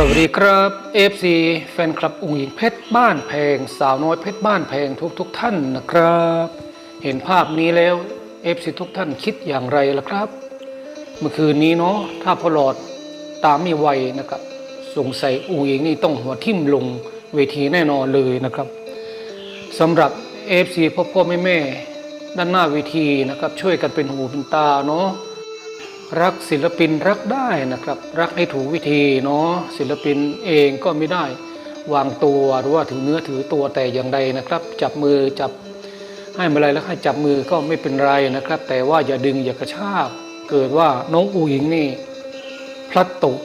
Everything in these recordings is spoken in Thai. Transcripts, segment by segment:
สวัสดีครับ FC แฟนคลับองค์หญิงเพชรบ้านแพง สาวน้อยเพชรบ้านแพงทุกทุกท่านนะครับ เห็นภาพนี้แล้ว FC ทุกท่านคิดอย่างไรล่ะครับ เมื่อคืนนี้เนาะถ้าพอหลอดตามไม่ไวนะครับสงสัยองค์หญิงนี่ต้องหัวทิ่มลงเวทีแน่นอนเลยนะครับสำหรับ FC พ่อพ่อแม่แม่ด้านหน้าเวทีนะครับ ช่วยกันเป็นหูเป็นตาเนาะ รักศิลปินรักได้นะครับ รักให้ถูกวิธีเนาะศิลปินเองก็ไม่ได้ วางตัวหรือว่าถึงเนื้อถือตัวแต่อย่างใดนะครับ จับมือจับให้มาอะไรแล้วให้จับมือก็ไม่เป็นไรนะครับ แต่ว่าอย่าดึงอย่ากระชากเกิดว่าน้องอูหญิงนี่ พลัดตก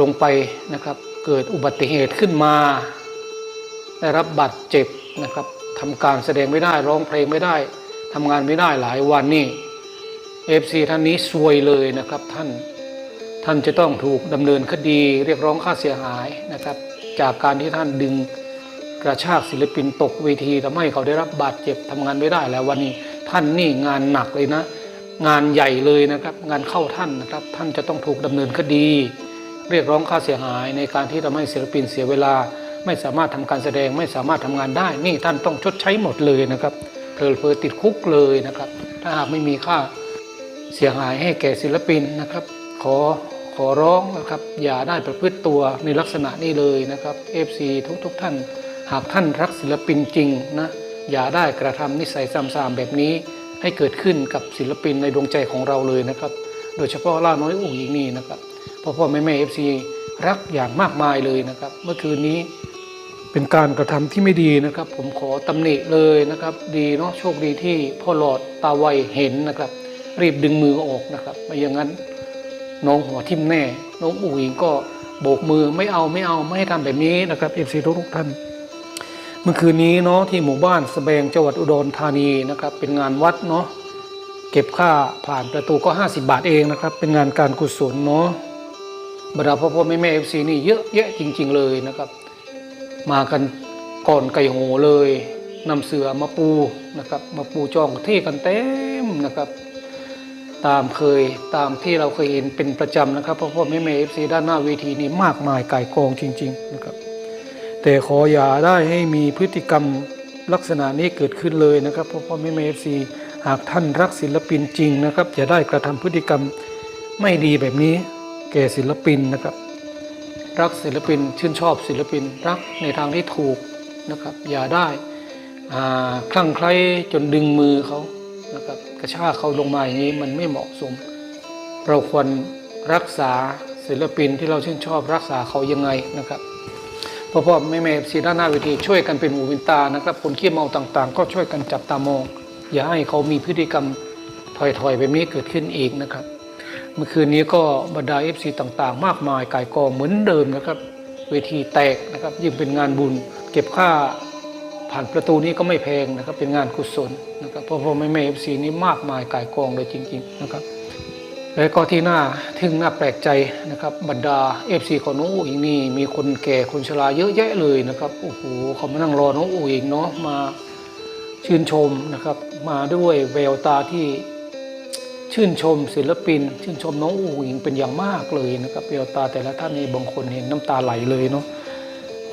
ลงไปนะครับ เกิดอุบัติเหตุขึ้นมา ได้รับบาดเจ็บนะครับทำการแสดงไม่ได้ร้องเพลงไม่ได้ทำงานไม่ได้หลายวันนี่ เอฟซีท่านนี้ซวยเลยนะครับท่านท่านจะต้องถูกดำเนินคดีเรียกร้องค่าเสียหายนะครับ จากการที่ท่านดึงกระชากศิลปินตกเวทีทำให้เขาได้รับบาดเจ็บทำงานไม่ได้แล้ววันนี้ท่านนี่งานหนักเลยนะ งานใหญ่เลยนะครับ งานเข้าท่านนะครับ ท่านจะต้องถูกดำเนินคดี เรียกร้องค่าเสียหายในการที่ทำให้ศิลปินเสียเวลา ไม่สามารถทำการแสดงไม่สามารถทำงานได้ นี่ท่านต้องชดใช้หมดเลยนะครับเพลเพอๆติดคุกเลยนะครับ ถ้าหากไม่มีค่า เสียหายให้แก่ศิลปินนะครับ ขอขอร้องนะครับอย่าได้ประพฤติตัวในลักษณะนี้เลยนะครับ FC ทุกทุกๆท่าน หากท่านรักศิลปินจริงนะอย่าได้กระทำนิสัยซ้ำๆแบบนี้ให้เกิดขึ้นกับศิลปินในดวงใจของเราเลยนะครับ โดยเฉพาะล่าน้อยอุ่งหญิงนี่นะครับพ่อพ่อแม่แม่เอฟซีรักอย่างมากมายเลยนะครับ เมื่อคืนนี้เป็นการกระทำที่ไม่ดีนะครับ ผมขอตำหนิเลยนะครับ ดีเนาะโชคดีที่พ่อหลอดตาไวเห็นนะครับ รีบดึงมือออกนะครับ ไม่อย่างนั้นน้องหัวทิ่มแน่ น้องอุ๋ยก็โบกมือไม่เอาไม่เอาไม่ให้ทำแบบนี้นะครับเอฟซีทุกท่าน เมื่อคืนนี้เนาะที่หมู่บ้านสแบงจังหวัดอุดรธานีนะครับ เป็นงานวัดเนาะเก็บค่าผ่านประตูก็ 50 บาทเองนะครับ เป็นงานการกุศลเนาะบรรดาพ่อพ่อแม่แม่เอฟซีนี่เยอะแยะจริง ๆ เลยนะครับ มากันก่อนไก่โหเลยนำเสือมาปูนะครับ มาปูจองเท่กันเต็มนะครับ ตามเคยตามที่เราเคยเห็นเป็นประจำนะครับเพราะพ่อแม่แม่เอฟซีด้านหน้าเวทีนี่มากมายก่ายกองจริง ๆ นะครับ แต่ขออย่าได้ให้มีพฤติกรรมลักษณะนี้เกิดขึ้นเลยนะครับเพราะพ่อแม่แม่เอฟซีหากท่านรักศิลปินจริงนะครับอย่าได้กระทำพฤติกรรมไม่ดีแบบนี้ แก่ศิลปินนะครับ รักศิลปินชื่นชอบศิลปินรักในทางที่ถูกนะครับ อย่าได้อ่าคลั่งไคล้จนดึงมือเขา นะครับกระชากเขาลงมาอย่างนี้มันไม่เหมาะสม เราควรรักษาศิลปินที่เราชื่นชอบรักษาเขายังไงนะครับพ่อพ่อแม่แม่สีด้านหน้าเวทีช่วยกันเป็นหูเป็นตานะครับคนขี้เมาต่างๆ ก็ช่วยกันจับตามอง อย่าให้เขามีพฤติกรรมถอยๆแบบนี้เกิดขึ้นอีกนะครับ เมื่อคืนนี้ก็บรรดาเอฟซีต่างๆ มากมายกายกองเหมือนเดิมนะครับ เวทีแตกนะครับยิ่งเป็นงานบุญ เก็บค่า ผ่านประตูนี้ก็ไม่แพงนะครับ เป็นงานกุศลนะครับเพราะพ่อแม่แม่เอฟซีนี้มากมายกายกองเลยจริง ๆนะครับและก็ที่น่าทึ่งน่าแปลกใจนะครับบรรดาเอฟซีของน้องอูอิงนี่มีคนแก่คนชราเยอะแยะเลยนะครับโอ้โหเขามานั่งรอน้องอูอิงเนาะมาชื่นชมนะครับ มาด้วยแววตาที่ชื่นชมศิลปิน ชื่นชมน้องอูหญิงเป็นอย่างมากเลยนะครับเวลตาแต่ละท่านนี่บางคนเห็นน้ำตาไหลเลยเนาะ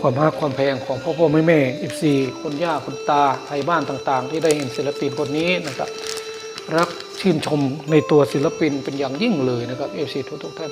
ความรักความแพงของพ่อพ่อแม่แม่เอฟซีคนย่าคนตาไทยบ้านต่าง ๆ ที่ได้เห็นศิลปินคนนี้นะครับ รักชื่นชมในตัวศิลปินเป็นอย่างยิ่งเลยนะครับเอฟซีทุกๆท่าน